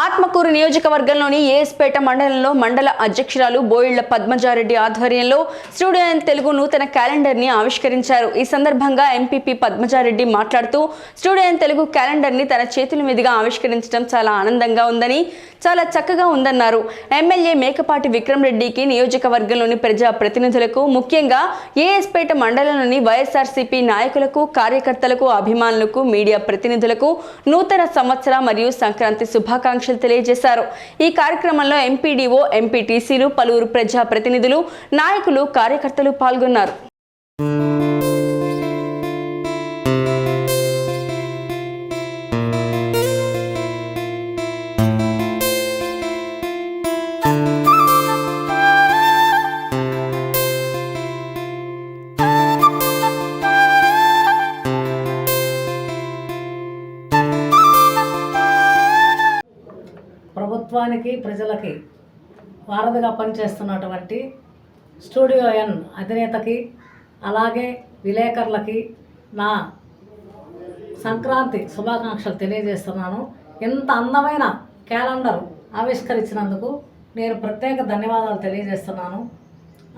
ఆత్మకూరు నియోజకవర్గంలోని ఏఎస్పేట మండలంలో మండల అధ్యక్షురాలు బోయిళ్ళ పద్మజారెడ్డి ఆధ్వర్యంలో స్టూడియో ఇన్ తెలుగు నూతన క్యాలెండర్ని ఆవిష్కరించారు. ఈ సందర్భంగా ఎంపీపీ పద్మజారెడ్డి మాట్లాడుతూ స్టూడియో తెలుగు క్యాలెండర్ని తన చేతుల మీదుగా ఆవిష్కరించడం చాలా ఆనందంగా ఉందని చాలా చక్కగా ఉందన్నారు. ఎమ్మెల్యే మేకపాటి విక్రమ్ రెడ్డికి నియోజకవర్గంలోని ప్రజా ప్రతినిధులకు ముఖ్యంగా ఏఎస్పేట మండలంలోని వైఎస్ఆర్సీపీ నాయకులకు కార్యకర్తలకు అభిమానులకు మీడియా ప్రతినిధులకు నూతన సంవత్సర మరియు సంక్రాంతి శుభాకాంక్షలు తెలియజేశారు. ఈ కార్యక్రమంలో ఎంపీడీఓ ఎంపీటీసీలు పలువురు ప్రజా ప్రతినిధులు నాయకులు కార్యకర్తలు పాల్గొన్నారు. ప్రభుత్వానికి ప్రజలకి వారధిగా పనిచేస్తున్నటువంటి స్టూడియో ఎన్ అధినేతకి అలాగే విలేకరులకి నా సంక్రాంతి శుభాకాంక్షలు తెలియజేస్తున్నాను. ఇంత అందమైన క్యాలెండర్ ఆవిష్కరించినందుకు నేను ప్రత్యేక ధన్యవాదాలు తెలియజేస్తున్నాను.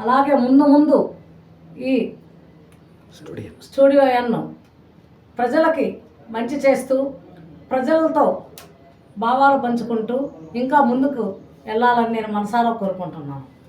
అలాగే ముందు ముందు ఈ స్టూడియో. ఎన్ ప్రజలకి మంచి చేస్తూ ప్రజలతో భావాలు పంచుకుంటూ ఇంకా ముందుకు వెళ్ళాలని నేను మనసారా కోరుకుంటున్నాను.